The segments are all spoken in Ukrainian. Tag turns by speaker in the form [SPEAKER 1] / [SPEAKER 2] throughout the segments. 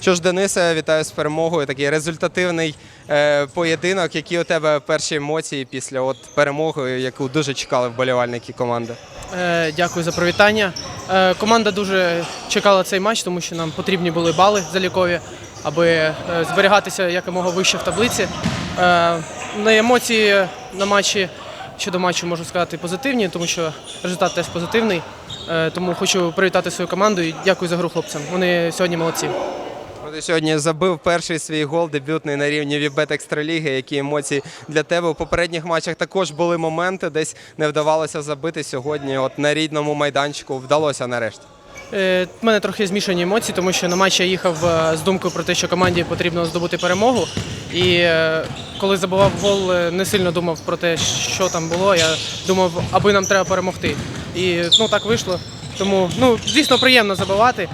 [SPEAKER 1] Що ж, Денисе, вітаю з перемогою. Такий результативний е, поєдинок. Які у тебе перші емоції після от перемоги, яку дуже чекали вболівальники команди?
[SPEAKER 2] Е, Дякую за привітання. Е, Команда дуже чекала цей матч, тому що нам потрібні були бали залікові, аби зберігатися якомога вище в таблиці. На емоції на матчі щодо матчу можу сказати позитивні, тому що результат теж позитивний. Тому хочу привітати свою команду і дякую за гру хлопцям. Вони сьогодні молодці.
[SPEAKER 1] Ти сьогодні забив перший свій гол, дебютний на рівні Вібет Екстраліги. Які емоції для тебе у попередніх матчах також були моменти, десь не вдавалося забити сьогодні. От на рідному майданчику вдалося нарешті.
[SPEAKER 2] Е, В мене трохи змішані емоції, тому що на матч я їхав е, з думкою про те, що команді потрібно здобути перемогу. І е, коли забував гол, е, не сильно думав про те, що там було. Я думав, аби нам треба перемогти. І ну так вийшло. Тому ну звісно приємно забивати.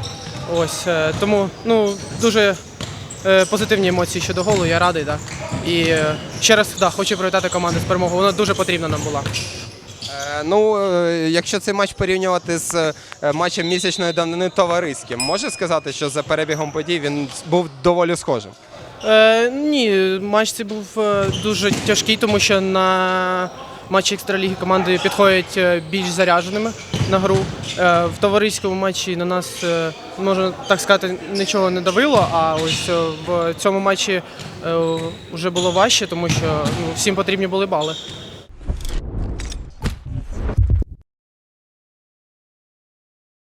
[SPEAKER 2] Ось е, тому ну дуже е, позитивні емоції щодо голу. Я радий. Да. І е, ще раз да, хочу привітати команду з перемогою. Вона дуже потрібна нам була.
[SPEAKER 1] Ну, якщо цей матч порівнювати з матчем місячної давнини товариським, може сказати, що за перебігом подій він був доволі схожим.
[SPEAKER 2] Е, ні, матч цей був дуже тяжкий, тому що на матчі екстраліги команди підходять е, більш зарядженими на гру. Е, в товариському матчі на нас, е, можна так сказати, нічого не давило, а ось в цьому матчі вже було важче, тому що ну, всім потрібні були бали.